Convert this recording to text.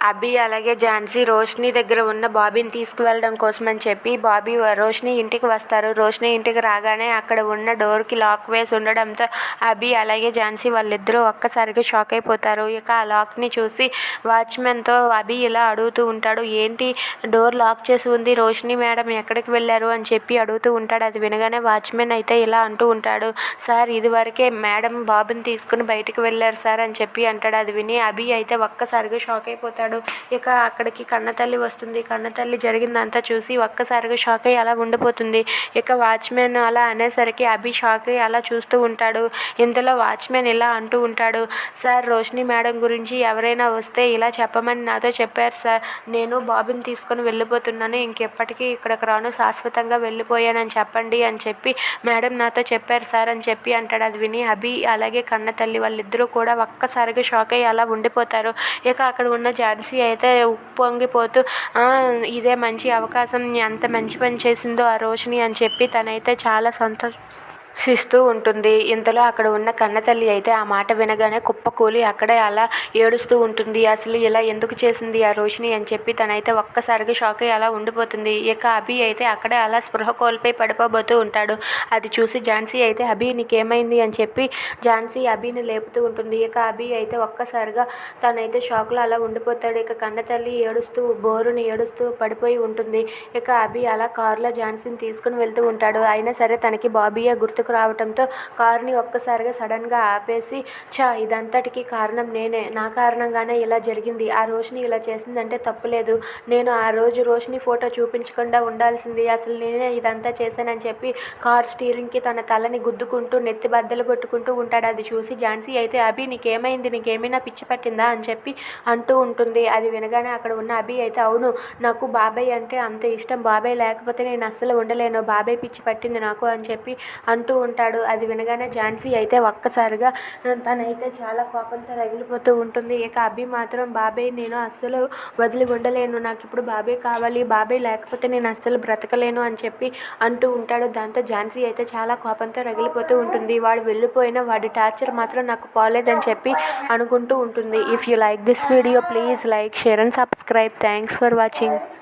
అభి అలాగే ఝాన్సీ రోషిని దగ్గర ఉన్న బాబీని తీసుకువెళ్ళడం కోసమని చెప్పి బాబీ రోషిని ఇంటికి వస్తారు. రోషిని ఇంటికి రాగానే అక్కడ ఉన్న డోర్కి లాక్ వేసి ఉండడంతో అభి అలాగే ఝాన్సీ వాళ్ళిద్దరూ ఒక్కసారిగా షాక్ అయిపోతారు. ఇక ఆ లాక్ని చూసి వాచ్మెన్తో అభి ఇలా అడుగుతూ ఉంటాడు ఏంటి డోర్ లాక్ చేసి ఉంది? రోషిని మేడం ఎక్కడికి వెళ్ళారు? అని చెప్పి అడుగుతూ ఉంటాడు. అది వినగానే వాచ్మెన్ అయితే ఇలా అంటూ ఉంటాడు సార్ ఇదివరకే మేడం బాబుని తీసుకుని బయటికి వెళ్ళారు సార్ అని చెప్పి అంటాడు. అది విని అభి అయితే ఒక్కసారిగా షాక్ అయిపోతాడు. ఇక అక్కడికి కన్నతల్లి వస్తుంది. కన్నతల్లి జరిగిందంతా చూసి ఒక్కసారిగా షాక్ అయ్యి అలా ఉండిపోతుంది. ఇక వాచ్మెన్ అలా అనేసరికి అభి షాక్ అయ్యి అలా చూస్తూ ఉంటాడు. ఇంతలో వాచ్మెన్ ఇలా అంటూ ఉంటాడు సార్ రోషిని మేడం గురించి ఎవరైనా వస్తే ఇలా చెప్పమని నాతో చెప్పారు సార్. నేను బాబుని తీసుకొని వెళ్ళిపోతున్నాను. ఇంకెప్పటికీ ఇక్కడికి రాను. శాశ్వతంగా వెళ్ళిపోయానని చెప్పండి అని చెప్పి మేడం నాతో చెప్పారు సార్ అని చెప్పి అంటాడు. అది విని అభి అలాగే కన్న తల్లి వాళ్ళిద్దరూ కూడా ఒక్కసారిగా షాక్ అయ్యి అలా ఉండిపోతారు. ఇక అక్కడ ఉన్న కలిసి అయితే ఉప్పొంగిపోతూ ఇదే మంచి అవకాశం ఎంత మంచి పని చేసిందో ఆ రోషిణి అని చెప్పి తనైతే చాలా శిస్తూ ఉంటుంది. ఇంతలో అక్కడ ఉన్న కన్నతల్లి అయితే ఆ మాట వినగానే కుప్పకూలి అక్కడే అలా ఏడుస్తూ ఉంటుంది. అసలు ఇలా ఎందుకు చేసింది ఆ రోషిని అని చెప్పి తనైతే ఒక్కసారిగా షాక్ అయ్యి అలా ఉండిపోతుంది. ఇక అభి అయితే అక్కడే అలా స్పృహ కోల్పోయి పడిపోబోతూ ఉంటాడు. అది చూసి ఝాన్సీ అయితే అభి నీకేమైంది? అని చెప్పి ఝాన్సీ అభిని లేపుతూ ఉంటుంది. ఇక అభి అయితే ఒక్కసారిగా తనైతే షాక్లో అలా ఉండిపోతాడు. ఇక కన్నతల్లి ఏడుస్తూ బోరుని ఏడుస్తూ పడిపోయి ఉంటుంది. ఇక అభి అలా కారులో ఝాన్సీని తీసుకుని వెళ్తూ ఉంటాడు. అయినా సరే తనకి బాబీయే గుర్తుకు గుర్తుకు రావడంతో కారుని ఒక్కసారిగా సడన్గా ఆపేసి చా ఇదంతటికి కారణం నేనే. నా కారణంగానే ఇలా జరిగింది. ఆ రోషిని ఇలా చేసిందంటే తప్పులేదు. నేను ఆ రోజు రోషిని ఫోటో చూపించకుండా ఉండాల్సింది. అసలు నేనే ఇదంతా చేశానని చెప్పి కార్ స్టీరింగ్కి తన తలని గుద్దుకుంటూ నెత్తి బద్దలు కొట్టుకుంటూ ఉంటాడు. అది చూసి ఝాన్సీ అయితే అభి నీకేమైంది? నీకేమైనా పిచ్చి పట్టిందా? అని చెప్పి అంటూ ఉంటుంది. అది వినగానే అక్కడ ఉన్న అభి అయితే అవును నాకు బాబాయ్ అంటే అంత ఇష్టం. బాబాయ్ లేకపోతే నేను అస్సలు ఉండలేను. బాబాయ్ పిచ్చి పట్టింది నాకు అని చెప్పి అంటూ ఉంటాడు. అది వినగానే ఝాన్సీ అయితే ఒక్కసారిగా తనైతే చాలా కోపంతో రగిలిపోతూ ఉంటుంది. ఇక అభి మాత్రం బాబాయ్ నేను అస్సలు వదిలి ఉండలేను. నాకు ఇప్పుడు బాబాయ్ కావాలి. బాబాయ్ లేకపోతే నేను అస్సలు బ్రతకలేను అని చెప్పి అంటూ ఉంటాడు. దాంతో ఝాన్సీ అయితే చాలా కోపంతో రగిలిపోతూ ఉంటుంది. వాడు వెళ్ళిపోయిన వాడి టార్చర్ మాత్రం నాకు పోలేదని చెప్పి అనుకుంటూ ఉంటుంది. If you like this video please like share and subscribe. Thanks for watching.